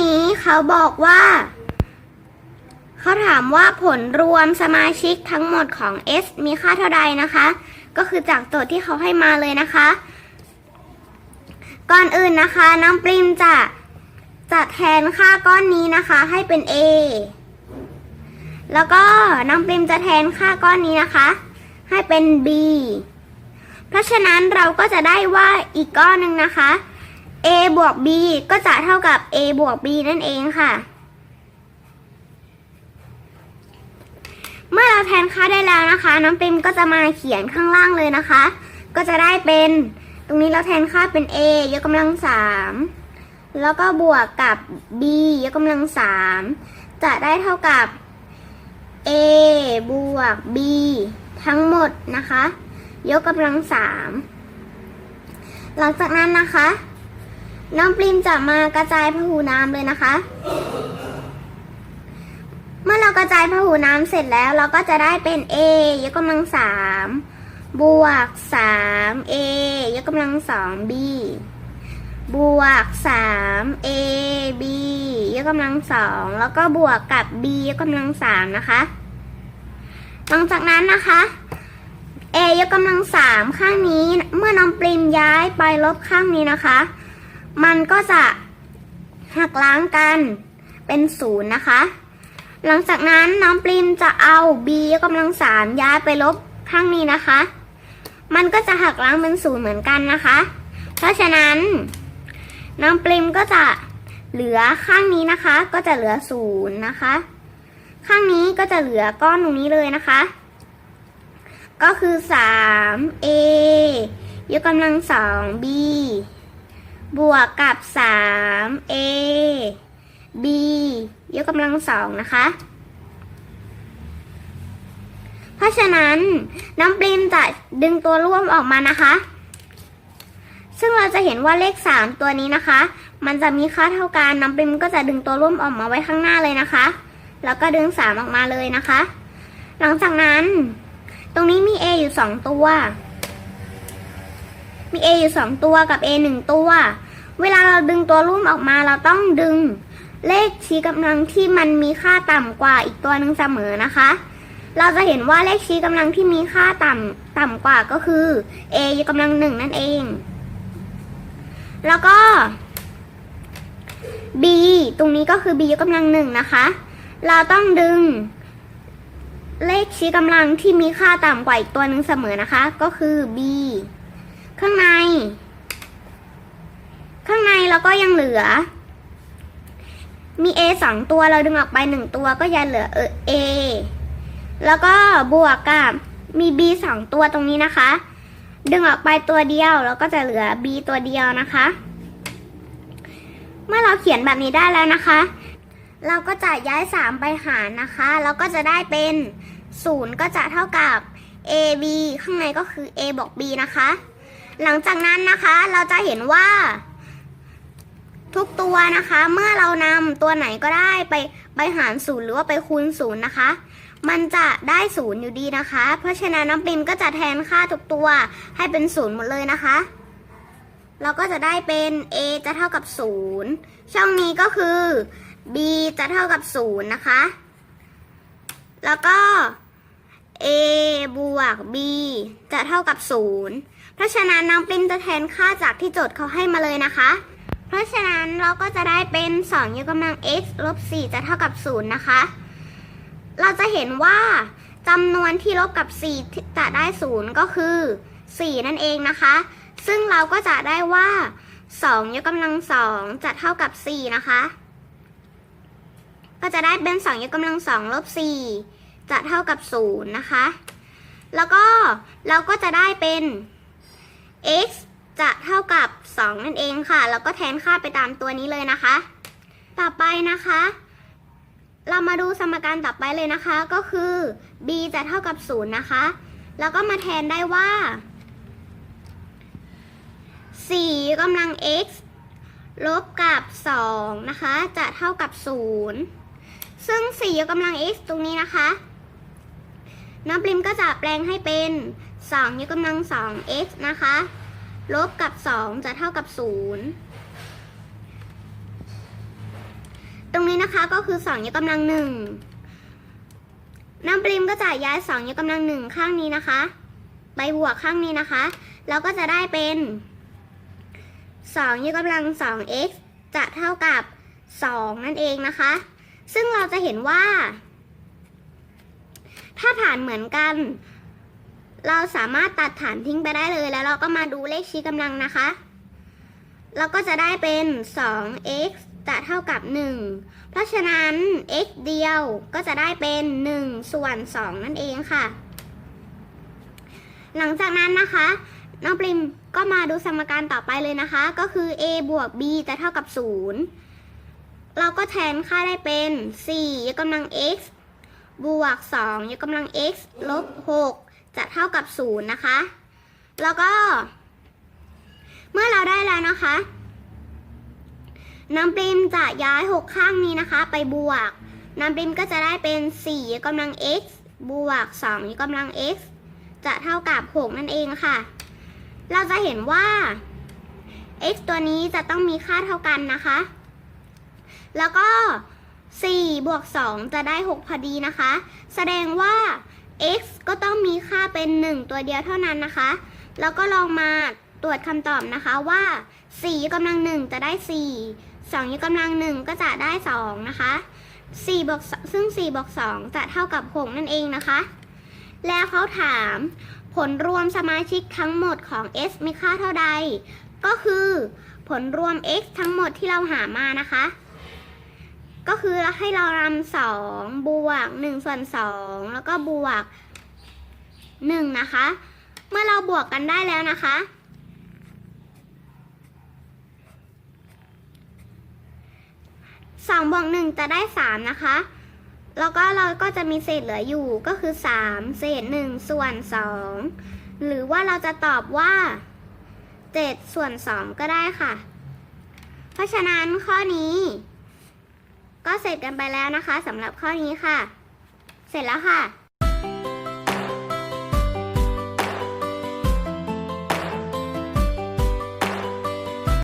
นี้เขาบอกว่า เขาถามว่าผลรวมสมาชิกทั้งหมดของ S มีค่าเท่าใดนะคะ ก็คือจากโจทย์ที่เขาให้มาเลยนะคะ ก่อนอื่นนะคะน้องปริมจะจะแทนค่าก้อนนี้นะคะให้เป็น A แล้วก็น้องปริมจะแทนค่าก้อนนี้นะคะ ให้เป็น B เพราะฉะนั้นเราก็จะได้ว่าอีกก้อนหนึ่งนะคะ A บวก B ก็จะเท่ากับ A บวก B นั่นเองค่ะ เมื่อเราแทนค่าได้แล้วนะคะ น้องปริมก็จะมาเขียนข้างล่างเลยนะคะ ก็จะได้เป็น ตรงนี้เราแทนค่าเป็น A ยกกำลังสามแล้วก็บวกกับ B ยกกำลังสามจะได้เท่ากับ A บวก B ทั้งหมดนะคะ ยกกำลังสามหลังจากนั้นนะคะ น้องปริมจะมากระจายพหูน้ำเลยนะคะ เมื่อเรากระจายพหูน้ำเสร็จแล้วเราก็จะได้เป็น A ยกกำลังสามบวกสาม A ยกกำลังสอง B บวกสาม A B ยกกำลังสองแล้วก็บวกกับ B ยกกำลังสามนะคะ หลังจากนั้นนะคะ A ยกกำลังสามข้างนี้ เมื่อน้องปริมย้ายไปลบข้างนี้นะคะ มันก็จะหักล้างกันเป็นศูนย์นะคะ หลังจากนั้นน้องปริมจะเอา b ยกกำลังสามย้ายไปลบข้างนี้นะคะ มันก็จะหักล้างเป็นศูนย์เหมือนกันนะคะ เพราะฉะนั้น น้องปริมก็จะเหลือข้างนี้นะคะ ก็จะเหลือศูนย์นะคะ ข้างนี้ก็จะเหลือก้อนตรงนี้เลยนะคะ ก็คือสาม a ยกกำลังสอง b บวกกับสาม a b ยกกำลังสองนะคะ เพราะฉะนั้นน้องปริมจะดึงตัวร่วมออกมานะคะ ซึ่งเราจะเห็นว่าเลขสามตัวนี้นะคะ มันจะมีค่าเท่ากันน้องปริมก็จะดึงตัวร่วมออกมาไว้ข้างหน้าเลยนะคะ แล้วก็ดึงสามออกมาเลยนะคะ หลังจากนั้น ตรงนี้มี a อยู่สองตัว มี a อยู่สองตัวกับ a หนึ่งตัว เวลาเราดึงตัวร่มออกมาเราต้องดึง เลขชี้กำลังที่มันมีค่าต่ำกว่าอีกตัวหนึ่งเสมอนะคะ เราจะเห็นว่าเลขชี้กำลังที่มีค่าต่ำต่ำกว่าก็คือ a ยกกำลังหนึ่งนั่นเอง แล้วก็ b ตรงนี้ก็คือ b ยกกำลังหนึ่งนะคะ เราต้องดึงเลขชี้กำลังที่มีค่าต่ำกว่าอีกตัวหนึ่งเสมอนะคะ ก็คือ b ข้างใน ข้างในเรา ก็ยังเหลือ มี a สองตัวเราดึงออกไปหนึ่งตัวก็ยังเหลือเออ a แล้วก็บวกกับมี b สองตัวตรงนี้นะคะ ดึงออกไปตัวเดียวแล้วก็จะเหลือ b ตัวเดียวนะคะ เมื่อเราเขียนแบบนี้ได้แล้วนะคะ เราก็จะย้าย 3 ไปหารนะคะ แล้วก็จะได้เป็น 0 ก็จะเท่ากับ a b ข้างในก็คือ a บวก b นะคะ หลังจากนั้นนะคะเราจะเห็นว่า ทุกตัวนะคะ เมื่อเรานำตัวไหนก็ได้ไปไปหารศูนย์หรือว่าไปคูณศูนย์นะคะ มันจะได้ศูนย์อยู่ดีนะคะ เพราะฉะนั้นน้องปิมก็จะแทนค่าทุกตัวให้เป็นศูนย์หมดเลยนะคะ เราก็จะได้เป็น a จะเท่ากับศูนย์ช่องนี้ก็คือ b จะเท่ากับศูนย์นะคะ แล้วก็ a บวก b จะเท่ากับศูนย์เพราะฉะนั้นน้องปิมจะแทนค่าจากที่โจทย์เขาให้มาเลยนะคะ เพราะฉะนั้นเราก็จะได้เป็น 2 ยกกำลัง x ลบ 4 จะเท่ากับ 0 นะคะ เราจะเห็นว่าจำนวนที่ลบกับ 4 จะได้ 0 ก็คือ 4 นั่นเองนะคะ ซึ่งเราก็จะได้ว่า 2 ยกกำลัง 2 จะเท่ากับ 4 นะคะ ก็จะได้เป็น 2 ยกกำลัง 2 ลบ 4 จะเท่ากับ 0 นะคะ แล้วก็เราก็จะได้เป็น x จะเท่ากับ 2 นั่นเองค่ะ แล้วก็แทนค่าไปตามตัวนี้เลยนะคะ ต่อไปนะคะ เรามาดูสมการต่อไปเลยนะคะ ก็คือ b จะเท่ากับ 0 นะคะ แล้วก็มาแทนได้ว่า 4กำลัง x ลบกับ 2 นะคะ จะเท่ากับ 0 ซึ่ง 4 ยกกำลัง x ตรงนี้นะคะ น้องปริมก็จะแปลงให้เป็น 2 ยกกำลัง 2x นะคะ ลบกับ 2 จะเท่ากับ 0 ตรงนี้นะคะก็คือสองยกกำลังหนึ่งน้ำปริมก็จะย้ายสองยกกำลังหนึ่งข้างนี้นะคะไปบวกข้างนี้นะคะ แล้วก็จะได้เป็นสองยกกำลังสอง x จะเท่ากับสองนั่นเองนะคะ ซึ่งเราจะเห็นว่า ถ้าฐานเหมือนกัน เราสามารถตัดฐานทิ้งไปได้เลย แล้วเราก็มาดูเลขชี้กำลังนะคะ เราก็จะได้เป็น 2x จะเท่ากับ 1 เพราะฉะนั้น x เดียวก็จะได้เป็น 1 ส่วน 2 นั่นเองค่ะ หลังจากนั้นนะคะ น้องปริมก็มาดูสมการต่อไปเลยนะคะ ก็คือ a บวก b จะเท่ากับ 0 เราก็แทนค่าได้เป็น 4 ยกกำลัง x บวก 2 ยกกำลัง x ลบ 6 จะเท่ากับ0นะคะ แล้วก็ เมื่อเราได้แล้วนะคะน้ำปริมจะย้าย 6 ข้างนี้นะคะ ไปบวก น้ำปริมก็จะได้เป็น4กกำลัง x บวก2ยกกำลัง x จะเท่ากับ 6 นั่นเองค่ะ เราจะเห็นว่า x ตัวนี้จะต้องมีค่าเท่ากันนะคะ แล้วก็4บวก2จะได้ 6 พอดีนะคะ แสดงว่า x ก็ต้องมีค่าเป็น 1 ตัวเดียวเท่านั้นนะคะ แล้วก็ลองมาตรวจคำตอบนะคะว่า4ยกกำลัง1จะได้ 4 2ยกกำลัง 1 ก็จะได้ 2 นะคะ4บวกซึ่ง4บวก2จะเท่ากับ 6 นั่นเองนะคะ แล้วเขาถามผลรวมสมาชิกทั้งหมดของ s มีค่าเท่าใด ก็คือผลรวม x ทั้งหมดที่เราหามานะคะ ก็คือให้เรานำสองบวกหนึ่งส่วนสองแล้วก็บวกหนึ่งนะคะ เมื่อเราบวกกันได้แล้วนะคะ สองบวกหนึ่งจะได้สามนะคะ แล้วก็เราก็จะมีเศษเหลืออยู่ก็คือสามเศษหนึ่งส่วนสองหรือว่าเราจะตอบว่าเจ็ดส่วนสองก็ได้ค่ะ เพราะฉะนั้นข้อนี้ ก็เสร็จกันไปแล้วนะคะสำหรับข้อนี้ค่ะ เสร็จแล้วค่ะ